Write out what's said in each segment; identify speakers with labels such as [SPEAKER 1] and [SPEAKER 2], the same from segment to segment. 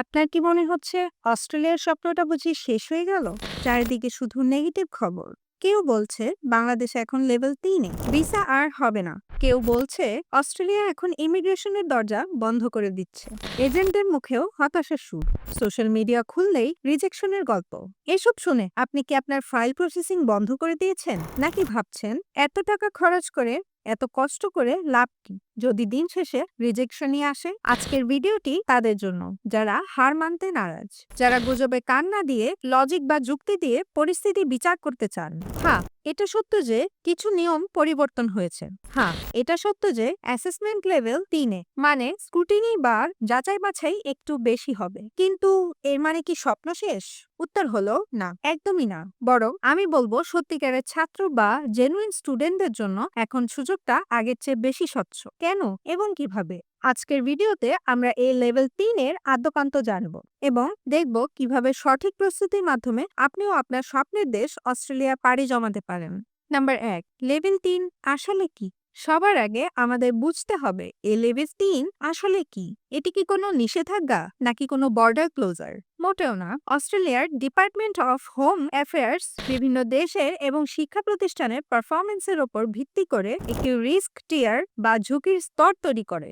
[SPEAKER 1] আপনার কি মনে হচ্ছে অস্ট্রেলিয়ার স্বপ্নটা বুঝি শেষ হয়ে গেল? চারিদিকে শুধু নেগেটিভ খবর। কেউ বলছে বাংলাদেশ এখন লেভেল তিনে ভিসা আর হবে না। কেউ বলছে অস্ট্রেলিয়া এখন ইমিগ্রেশনের দরজা বন্ধ করে দিচ্ছে। এজেন্টদের মুখেও হতাশার সুর। সোশ্যাল মিডিয়া খুললেই রিজেকশনের গল্প। এসব শুনে আপনি কি আপনার ফাইল প্রসেসিং বন্ধ করে দিয়েছেন? নাকি ভাবছেন এত টাকা খরচ করে এত কষ্ট করে লাভ কি? যদি দিন শেষে রিজেকশনই আসে, আজকের ভিডিওটি তাদের জন্য। যারা হার মানতে নারাজ, যারা গুজবে কান্না দিয়ে, লজিক বা যুক্তি দিয়ে পরিস্থিতি বিচার করতে চান। হ্যাঁ এটা সত্য যে কিছু নিয়ম পরিবর্তন হয়েছে। হ্যাঁ এটা সত্য যে অ্যাসেসমেন্ট লেভেল তিনে মানে স্ক্রুটিনি বার যাচাই বাছাই একটু বেশি হবে। কিন্তু এর মানে কি স্বপ্ন শেষ? উত্তর হলো না, একদমই না। বরং আমি বলব সত্যিকারের ছাত্র বা জেনুইন স্টুডেন্টদের জন্য এখন সুযোগটা আগের চেয়ে বেশি স্বচ্ছ। কেন এবং কীভাবে? আজকের ভিডিওতে আমরা এই লেভেল তিনের আদ্যকান্ত জানব এবং দেখব কীভাবে সঠিক প্রস্তুতির মাধ্যমে আপনিও আপনার স্বপ্নের দেশ অস্ট্রেলিয়া পাড়ি জমাতে পারেন। নাম্বার এক, লেভেল তিন আসলে কি? সবার আগে আমাদের বুঝতে হবে এ লেভেল তিন আসলে কি? এটি কি কোনো নিষেধাজ্ঞা নাকি কোনো বর্ডার ক্লোজার? মোটেও না। অস্ট্রেলিয়ার ডিপার্টমেন্ট অফ হোম অ্যাফেয়ার্স বিভিন্ন দেশের এবং শিক্ষা প্রতিষ্ঠানের পারফরমেন্সের ওপর ভিত্তি করে একটি রিস্ক টিয়ার বা ঝুঁকির স্তর তৈরি করে।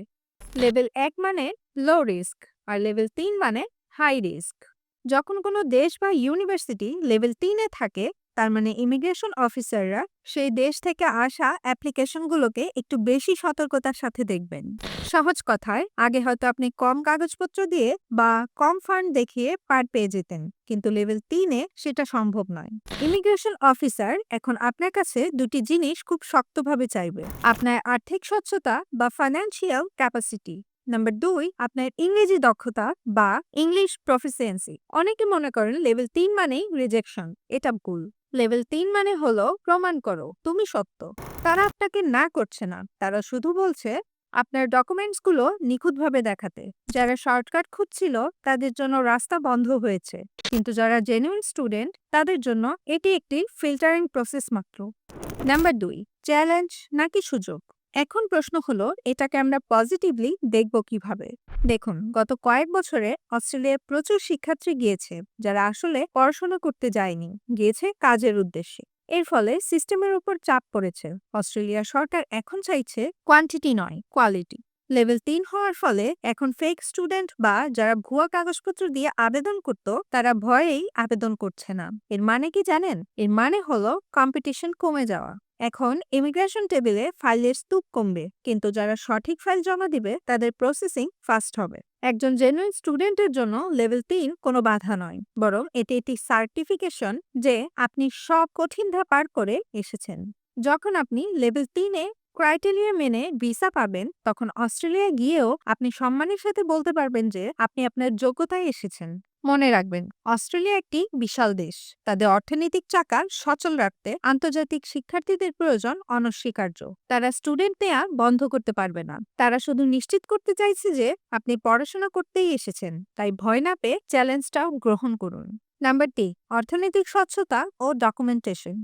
[SPEAKER 1] লেভেল এক মানে লো রিস্ক আর লেভেল তিন মানে হাই রিস্ক যখন কোনো দেশ বা ইউনিভার্সিটি লেভেল তিনে থাকে তার মানে ইমিগ্রেশন অফিসাররা সেই দেশ থেকে আসা অ্যাপ্লিকেশনগুলোকে একটু বেশি সতর্কতার সাথে দেখবেন। সহজ কথায়, আগে হয়তো আপনি কম কাগজপত্র দিয়ে বা কম ফান্ড দেখিয়ে পার পেয়ে যেতেন, কিন্তু লেভেল তিনে সেটা সম্ভব নয়। ইমিগ্রেশন অফিসার এখন আপনার কাছে দুটি জিনিস খুব শক্তভাবে চাইবে। আপনার আর্থিক স্বচ্ছতা বা ফাইন্যান্সিয়াল ক্যাপাসিটি নাম্বার দুই, আপনার ইংরেজি দক্ষতা বা ইংলিশ প্রফিসিয়েন্সি অনেকে মনে করেন লেভেল তিন মানেই রিজেকশন এটা ভুল। লেভেল তিন মানে হলো প্রমাণ করো, তুমি সত্য। তারা আপনাকে না করছে না, তারা শুধু বলছে আপনার ডকুমেন্টসগুলো নিখুঁতভাবে দেখাতে। যারা শর্টকাট খুঁজছিল, তাদের জন্য রাস্তা বন্ধ হয়েছে। কিন্তু যারা জেনুইন স্টুডেন্ট তাদের জন্য এটি একটি ফিল্টারিং প্রসেস মাত্র। নাম্বার দুই চ্যালেঞ্জ নাকি সুযোগ? এখন প্রশ্ন হলো, এটাকে আমরা পজিটিভলি দেখব কীভাবে? দেখুন, গত কয়েক বছরে অস্ট্রেলিয়ায় প্রচুর শিক্ষার্থী গিয়েছে, যারা আসলে পড়াশোনা করতে যায়নি, গিয়েছে কাজের উদ্দেশ্যে। এর ফলে সিস্টেমের উপর চাপ পড়েছে। অস্ট্রেলিয়া সরকার এখন চাইছে কোয়ান্টিটি নয় কোয়ালিটি লেভেল তিন হওয়ার ফলে এখন ফেক স্টুডেন্ট বা যারা ভুয়া কাগজপত্র দিয়ে আবেদন করত, তারা ভয়েই আবেদন করছে না। এর মানে কি জানেন? এর মানে হলো কম্পিটিশন কমে যাওয়া। এখন ইমিগ্রেশন টেবিলে ফাইলের স্তূপ কমবে, কিন্তু যারা সঠিক ফাইল জমা দিবে, তাদের প্রসেসিং ফাস্ট হবে। একজন জেনুইন স্টুডেন্টের জন্য লেভেল তিন কোনো বাধা নয়, বরং এটি একটি সার্টিফিকেশন যে আপনি সব কঠিন ধাপ পার করে এসেছেন। যখন আপনি লেভেল তিনে ক্রাইটেরিয়া মেনে ভিসা পাবেন, তখন অস্ট্রেলিয়া গিয়েও আপনি সম্মানের সাথে বলতে পারবেন যে, আপনি আপনার যোগ্যতায় এসেছেন। মনে রাখবেন, অস্ট্রেলিয়া একটি বিশাল দেশ। তাদের অর্থনৈতিক চাকা সচল রাখতে আন্তর্জাতিক শিক্ষার্থীদের প্রয়োজন অনস্বীকার্য। তারা স্টুডেন্ট নেয়া বন্ধ করতে পারবে না। তারা শুধু নিশ্চিত করতে চাইছে যে, আপনি পড়াশোনা করতেই এসেছেন। তাই ভয় না পেয়ে চ্যালেঞ্জটাও গ্রহণ করুন। নাম্বার টি অর্থনৈতিক স্বচ্ছতা ও ডকুমেন্টেশন।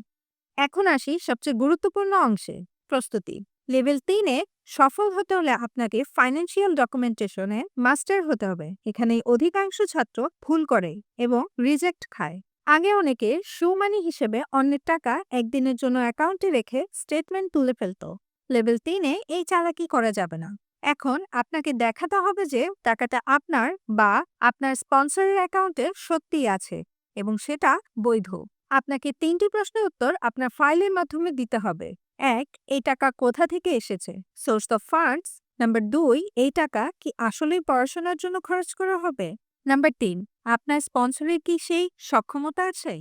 [SPEAKER 1] এখন আসি সবচেয়ে গুরুত্বপূর্ণ অংশে। প্রস্তুতি। লেভেল তিনে সফল হতে হলে আপনাকে ফাইন্যান্সিয়াল ডকুমেন্টেশনে মাস্টার হতে হবে। এখানে অধিকাংশ ছাত্র ভুল করে এবং রিজেক্ট খায়। আগে অনেকে সুমানি হিসেবে অন্যের টাকা একদিনের জন্য অ্যাকাউন্টে রেখে স্টেটমেন্ট তুলে ফেলত। লেভেল তিনে এই চালাকি করা যাবে না। এখন আপনাকে দেখাতে হবে যে টাকাটা আপনার বা আপনার স্পন্সরের অ্যাকাউন্টে সত্যিই আছে এবং সেটা বৈধ। আপনাকে তিনটি প্রশ্নের উত্তর আপনার ফাইলের মাধ্যমে দিতে হবে। এক, এই টাকা কোথা থেকে এসেছে? সোর্স অফ ফান্ডস নাম্বার দুই, এই টাকা কি আসলেই পড়াশোনার জন্য খরচ করা হবে? নাম্বার তিন, আপনার স্পন্সরের কি সেই সক্ষমতা আছে?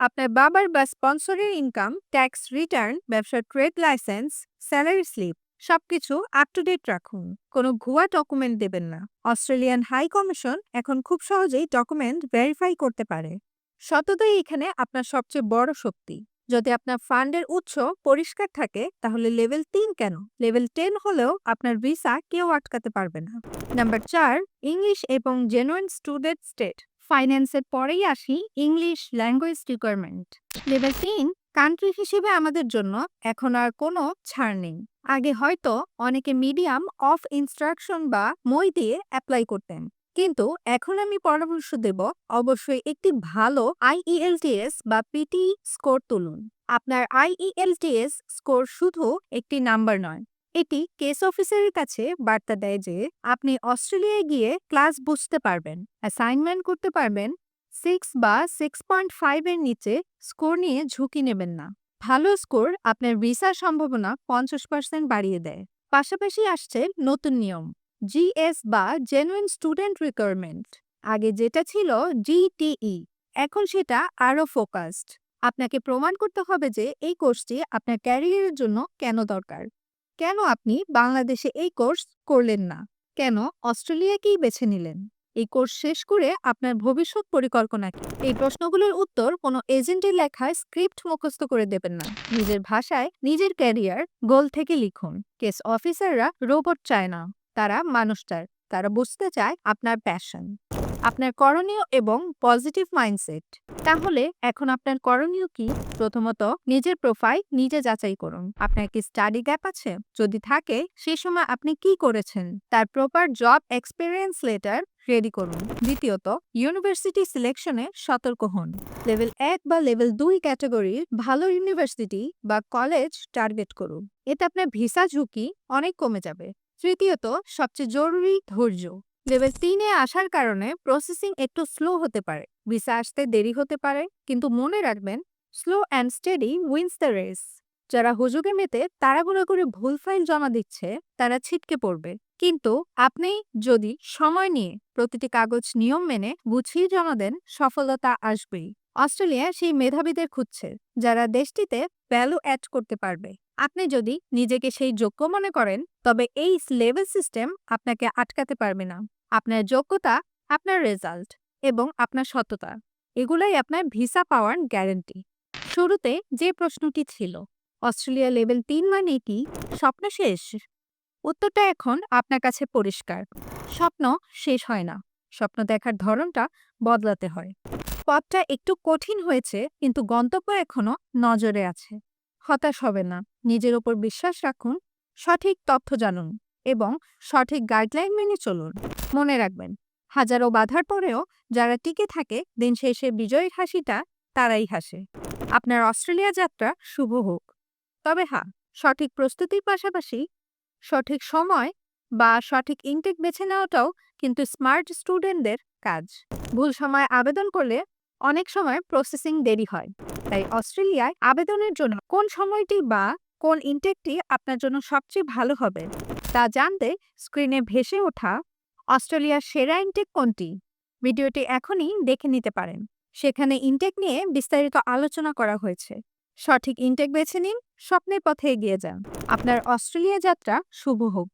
[SPEAKER 1] আপনার বাবার বা স্পন্সরের ইনকাম ট্যাক্স রিটার্ন ব্যবসার ট্রেড লাইসেন্স স্যালারি স্লিপ সবকিছু আপ টু ডেট রাখুন। কোনো ভুয়া ডকুমেন্ট দেবেন না। অস্ট্রেলিয়ান হাই কমিশন এখন খুব সহজেই ডকুমেন্ট ভেরিফাই করতে পারে। সততাই এখানে আপনার সবচেয়ে বড় শক্তি। যদি আপনার ফান্ডের উৎস পরিষ্কার থাকে, তাহলে লেভেল তিন কেন? লেভেল টেন হলেও আপনার ভিসা কেউ আটকাতে পারবে না। নাম্বার চার, ইংলিশ এবং জেনুইন স্টুডেন্ট স্টেট। ফাইন্যান্সের পরেই আসি ইংলিশ ল্যাঙ্গুয়েজ রিকোয়ারমেন্ট। লেভেল তিন, কান্ট্রি হিসেবে আমাদের জন্য এখন আর কোনো ছাড় নেই। আগে হয়তো অনেকে মিডিয়াম অফ ইনস্ট্রাকশন বা মই দিয়ে অ্যাপ্লাই করতেন। কিন্তু এখন আমি পরামর্শ দেব অবশ্যই একটি ভালো আইইএলটিএস বা পিটি স্কোর তুলুন। আপনার আইইএলটিএস স্কোর শুধু একটি নাম্বার নয়, এটি কেস অফিসারের কাছে বার্তা দেয় যে আপনি অস্ট্রেলিয়ায় গিয়ে ক্লাস বুঝতে পারবেন, অ্যাসাইনমেন্ট করতে পারবেন, সিক্স বা সিক্স পয়েন্ট ফাইভের নিচে স্কোর নিয়ে ঝুঁকি নেবেন না। ভালো স্কোর আপনার ভিসার সম্ভাবনা পঞ্চাশ পার্সেন্ট বাড়িয়ে দেয়। পাশাপাশি আসছে নতুন নিয়ম। জিএস বা জেনুইন স্টুডেন্ট রিকোয়ারমেন্ট আগে যেটা ছিল জিটিই এখন সেটা আরও ফোকাসড আপনাকে প্রমাণ করতে হবে যে এই কোর্সটি আপনার ক্যারিয়ারের জন্য কেন দরকার। কেন আপনি বাংলাদেশে এই কোর্স করলেন না? কেন অস্ট্রেলিয়াকেই বেছে নিলেন? এই কোর্স শেষ করে আপনার ভবিষ্যৎ পরিকল্পনা কি? এই প্রশ্নগুলোর উত্তর কোনো এজেন্টের লেখায় স্ক্রিপ্ট মুখস্থ করে দেবেন না। নিজের ভাষায় নিজের ক্যারিয়ার গোল থেকে লিখুন। কেস অফিসাররা রোবট চায় না। তারা মানুষ চায় তারা বুঝতে চায় আপনার প্যাশন আপনার করণীয় এবং পজিটিভ মাইন্ডসেট তাহলে এখন আপনার করণীয় কি? প্রথমত নিজের প্রোফাইল নিজে যাচাই করুন। আপনার কি স্টাডি গ্যাপ আছে? যদি থাকে, সে সময় আপনি কি করেছেন? তার proper job experience letter ready করুন। দ্বিতীয়ত ইউনিভার্সিটি সিলেকশনে সতর্ক হন। লেভেল এক বা লেভেল দুই ক্যাটাগরির ভালো ইউনিভার্সিটি বা কলেজ টার্গেট করুন। এতে আপনার ভিসা ঝুঁকি অনেক কমে যাবে। তৃতীয়ত, সবচেয়ে জরুরি ধৈর্য। লেভেল তিনে আসার কারণে প্রসেসিং একটু স্লো হতে পারে। ভিসা আসতে দেরি হতে পারে, কিন্তু মনে রাখবেন slow and steady wins the race যারা হুজুগে মেতে তাড়াহুড়ো করে ভুল ফাইল জমা দিচ্ছে, তারা ছিটকে পড়বে। কিন্তু আপনি যদি সময় নিয়ে প্রতিটি কাগজ নিয়ম মেনে গুছিয়ে জমা দেন, সফলতা আসবেই। অস্ট্রেলিয়া সেই মেধাবীদের খুঁজছে, যারা দেশটিতে ভ্যালু অ্যাড করতে পারবে। আপনি যদি নিজেকে সেই যোগ্য মনে করেন, তবে এই লেভেল সিস্টেম আপনাকে আটকাতে পারবে না। আপনার যোগ্যতা, আপনার রেজাল্ট এবং আপনার সততা এগুলাই আপনার ভিসা পাওয়ার গ্যারান্টি। শুরুতে যে প্রশ্নটি ছিল, অস্ট্রেলিয়া লেভেল তিন মানে কি? স্বপ্ন শেষ? উত্তরটা এখন আপনার কাছে পরিষ্কার। স্বপ্ন শেষ হয় না। স্বপ্ন দেখার ধরনটা বদলাতে হয়। পথটা একটু কঠিন হয়েছে, কিন্তু গন্তব্য এখনও নজরে আছে। হতাশ হবে না। নিজের ওপর বিশ্বাস রাখুন, সঠিক তথ্য জানুন এবং সঠিক গাইডলাইন মেনে চলুন। মনে রাখবেন, হাজারো বাধার পরেও যারা টিকে থাকে, দিন শেষে বিজয়ীর হাসিটা তারাই হাসে। আপনার অস্ট্রেলিয়া যাত্রা শুভ হোক। তবে হ্যাঁ সঠিক প্রস্তুতির পাশাপাশি সঠিক সময় বা সঠিক ইনটেক বেছে নেওয়াটাও কিন্তু স্মার্ট স্টুডেন্টদের কাজ। ভুল সময় আবেদন করলে অনেক সময় প্রসেসিং দেরি হয়। তাই অস্ট্রেলিয়ায় আবেদনের জন্য কোন সময়টি বা কোন ইনটেকটি আপনার জন্য সবচেয়ে ভালো হবে তা জানতে স্ক্রিনে ভেসে ওঠা অস্ট্রেলিয়ার সেরা ইনটেক কোনটি? ভিডিওটি এখনই দেখে নিতে পারেন। সেখানে ইনটেক নিয়ে বিস্তারিত আলোচনা করা হয়েছে। সঠিক ইনটেক বেছে নিন, স্বপ্নের পথে এগিয়ে যান। আপনার অস্ট্রেলিয়া যাত্রা শুভ হোক।